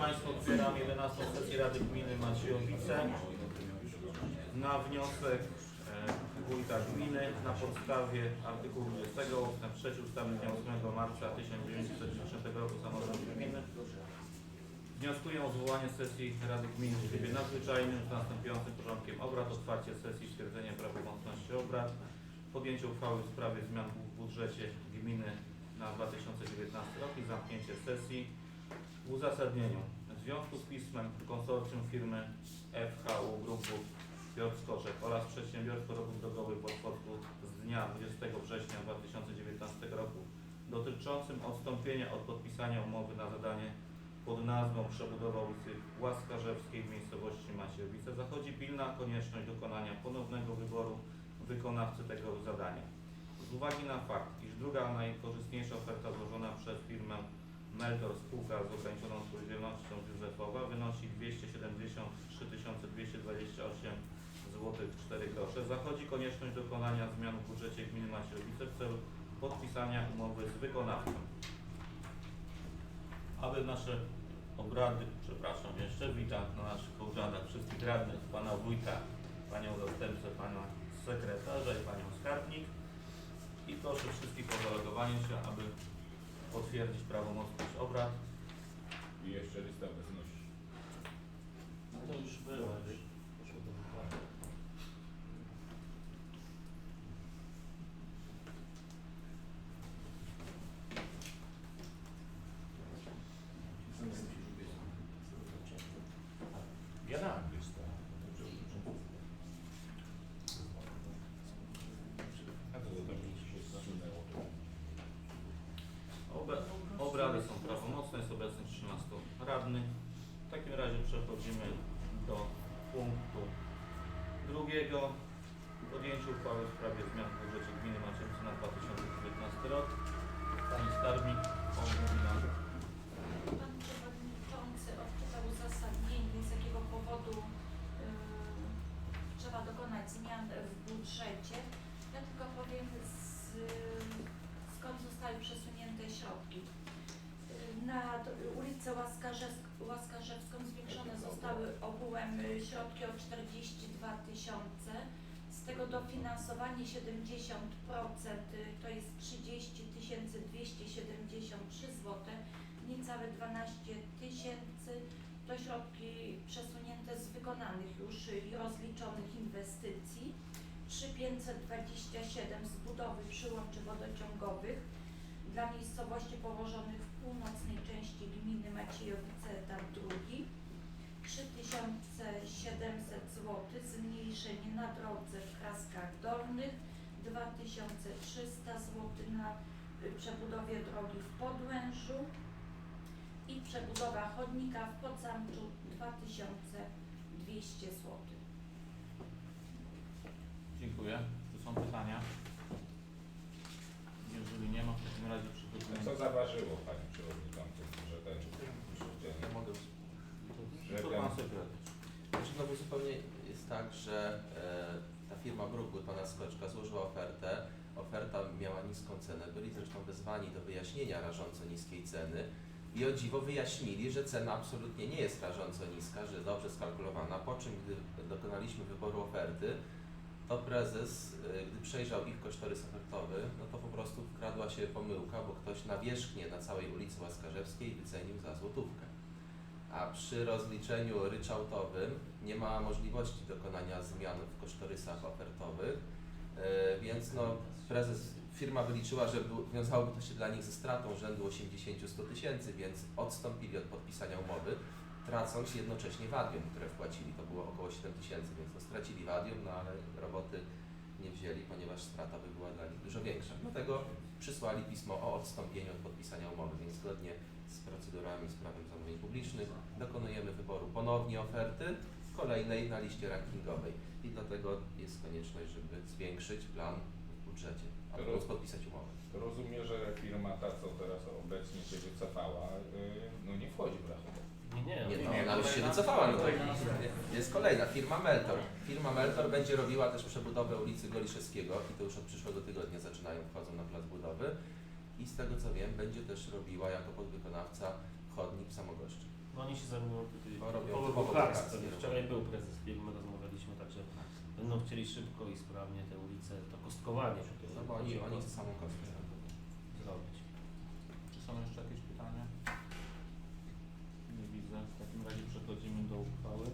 Państwa, otwieram 11 sesję Rady Gminy Maciejowice. Na wniosek e, wójta gminy na podstawie artykułu 20 ust. 3 ustawy z dnia 8 marca 1990 roku samorządu gminy wnioskuję o zwołanie sesji Rady Gminy w trybie nadzwyczajnym z następującym porządkiem obrad, otwarcie sesji, stwierdzenie prawomocności obrad, podjęcie uchwały w sprawie zmian w budżecie gminy na 2019 rok i zamknięcie sesji w uzasadnieniu. W związku z pismem konsorcjum firmy FHU Grupu Piotr Skoczek oraz Przedsiębiorstwo Ruchu Drogowy w Otworku z dnia 20 września 2019 roku dotyczącym odstąpienia od podpisania umowy na zadanie pod nazwą przebudowa ulicy Łaskarzewskiej w miejscowości Maciejowice zachodzi pilna konieczność dokonania ponownego wyboru wykonawcy tego zadania. Z uwagi na fakt, iż druga najkorzystniejsza oferta złożona przez firmę Meldor spółka z ograniczoną odpowiedzialnością Józefowa wynosi 273 228 zł 4 grosze. Zachodzi konieczność dokonania zmian w budżecie gminy Maciejowice w celu podpisania umowy z wykonawcą. Aby nasze obrady, przepraszam jeszcze, witam na naszych obradach wszystkich radnych, pana wójta, panią zastępcę, pana sekretarza i panią skarbnik. I proszę wszystkich o zalogowanie się, aby potwierdzić prawomocność obrad. I jeszcze lista obecności. No to już było. Poszło do wykładu. Ja dam listę. A to do tego się zasunęło. Obe- Obrady są prawomocne, jest obecnych 13 radnych. W takim razie przechodzimy do punktu drugiego. Podjęcie uchwały w sprawie zmian w budżecie gminy Maciewice na 2019 rok. Pani Skarbnik nam Pan Przewodniczący odczytał uzasadnienie, z jakiego powodu y, trzeba dokonać zmian w budżecie. Ja tylko powiem, z, skąd zostały przesunięte środki. Y, Na ulicę Łaskarzew- Łaskarzewską zwiększone zostały ogółem środki o 42 tysiące. Z tego dofinansowanie 70% y, to jest 30 273 zł niecałe 12 tysięcy. To środki przesunięte z wykonanych już i rozliczonych inwestycji. 3527 z budowy przyłączy wodociągowych dla miejscowości położonych w północnej części gminy Maciejowice, etap drugi. 3700 zł zmniejszenie na drodze w Kraskach Dolnych, 2300 zł na y, przebudowie drogi w Podłężu i przebudowa chodnika w Podzamczu 2200 zł. Dziękuję. Czy są pytania? Jeżeli nie ma, w takim razie przechodzimy. Co zaważyło Pani Przewodniczący, że ten, Ja mogę. że To ten pan sekretarz. Znaczy, no bo zupełnie jest tak, że e, ta firma Brookwood, pana Skoczka, złożyła ofertę. Oferta miała niską cenę. Byli zresztą wezwani do wyjaśnienia rażąco niskiej ceny. I o dziwo wyjaśnili, że cena absolutnie nie jest rażąco niska, że dobrze skalkulowana. Po czym, gdy dokonaliśmy wyboru oferty, to prezes, e, gdy przejrzał ich kosztorys ofertowy, no to po prostu wkradła się pomyłka, bo ktoś nawierzchnię na całej ulicy Łaskarzewskiej wycenił za złotówkę. A przy rozliczeniu ryczałtowym nie ma możliwości dokonania zmian w kosztorysach ofertowych, e, więc no, prezes, firma wyliczyła, że wiązałoby to się dla nich ze stratą rzędu 80-100 tysięcy, więc odstąpili od podpisania umowy, tracąc jednocześnie wadium, które wpłacili. To było około 7 tysięcy, więc no, stracili wadium, no ale roboty nie wzięli, ponieważ strata by była dla nich dużo większa. Dlatego przysłali pismo o odstąpieniu od podpisania umowy, więc zgodnie z procedurami z prawem zamówień publicznych dokonujemy wyboru ponownie oferty kolejnej na liście rankingowej i dlatego jest konieczność, żeby zwiększyć plan w budżecie, aby móc roz- podpisać umowę. rozumiem, że firma ta, co teraz obecnie się wycofała, y, no nie wchodzi w rachunek. Nie, nie, Nie, no, nie, ona już się wycofała. No to jest kolejna, firma Meltor. Firma Meltor będzie robiła też przebudowę ulicy Goliszewskiego i to już od przyszłego tygodnia zaczynają, wchodzą na plac budowy. I z tego co wiem, będzie też robiła jako podwykonawca chodnik w Samogoszczy. No oni się zajmują tutaj Bo robią typowo. Wczoraj był prezes firmy, rozmawialiśmy, także będą chcieli szybko i sprawnie te ulice, to kostkowanie No bo oni, oni samą kostkę zrobić. Czy są jeszcze jakieś pytania? Nie widzę. W takim razie przechodzimy do uchwały.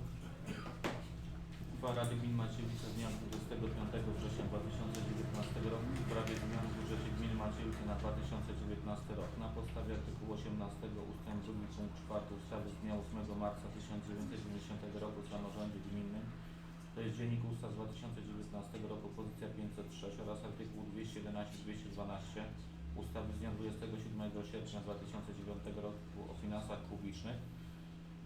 Uchwała Rady Gmin Maciejowice z dnia 25 września 2019 roku w sprawie zmian w budżecie gminy Maciejowice na 2019 rok. Na podstawie artykułu 18 ust. 2 punkt 4 ustawy z dnia 8 marca 1990 roku o samorządzie gminnym to jest Dziennik Ustaw z 2019 roku, pozycja 506 oraz artykuł 211-212 ustawy z dnia 27 sierpnia 2009 roku o finansach publicznych.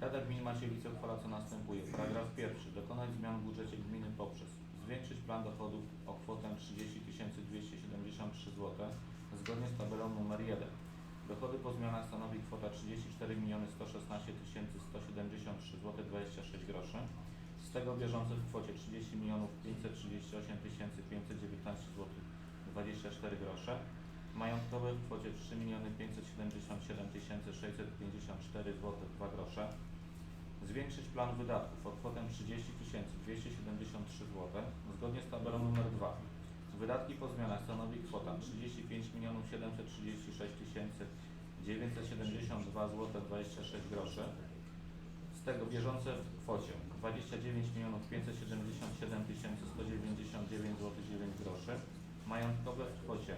Rada Gminy Maciejowice uchwala co następuje. Paragraf pierwszy. Dokonać zmian w budżecie gminy poprzez zwiększyć plan dochodów o kwotę 30 273 zł zgodnie z tabelą numer 1. Dochody po zmianach stanowi kwota 34 116 173 zł 26 groszy. Z tego bieżące w kwocie 30 538 519 zł 24 grosze. Majątkowe w kwocie 3 577 654 zł 2 grosze. Zwiększyć plan wydatków o kwotę 30 273 zł zgodnie z tabelą numer 2. Wydatki po zmianach stanowi kwota 35 736 972 zł 26 groszy. Z tego bieżące w kwocie 29 577 199 zł 9 groszy. Majątkowe w kwocie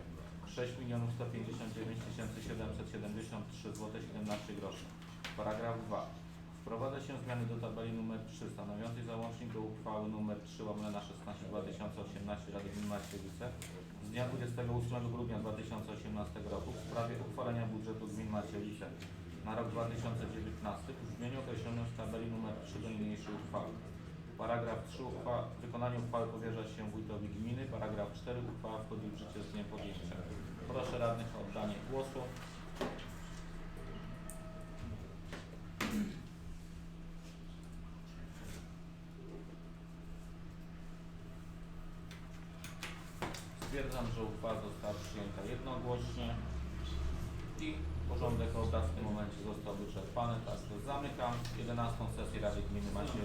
6 159 773 zł 17 groszy. Paragraf 2. Wprowadza się zmiany do tabeli nr 3 stanowiącej załącznik do uchwały nr 3 łamane na 16 2018 Rady Gminy Maciejowice z dnia 28 grudnia 2018 roku w sprawie uchwalenia budżetu gmin Maciejowice na rok 2019 w brzmieniu określonym w tabeli nr 3 do niniejszej uchwały. Paragraf 3. Uchwa wykonanie uchwały powierza się wójtowi gminy. Paragraf 4. Uchwała wchodzi w życie z dniem podjęcia. Proszę radnych o oddanie głosu. Stwierdzam, że uchwała została przyjęta jednogłośnie i porządek obrad w tym momencie został wyczerpany. To zamykam 11 sesję Rady Gminy Maciejowice.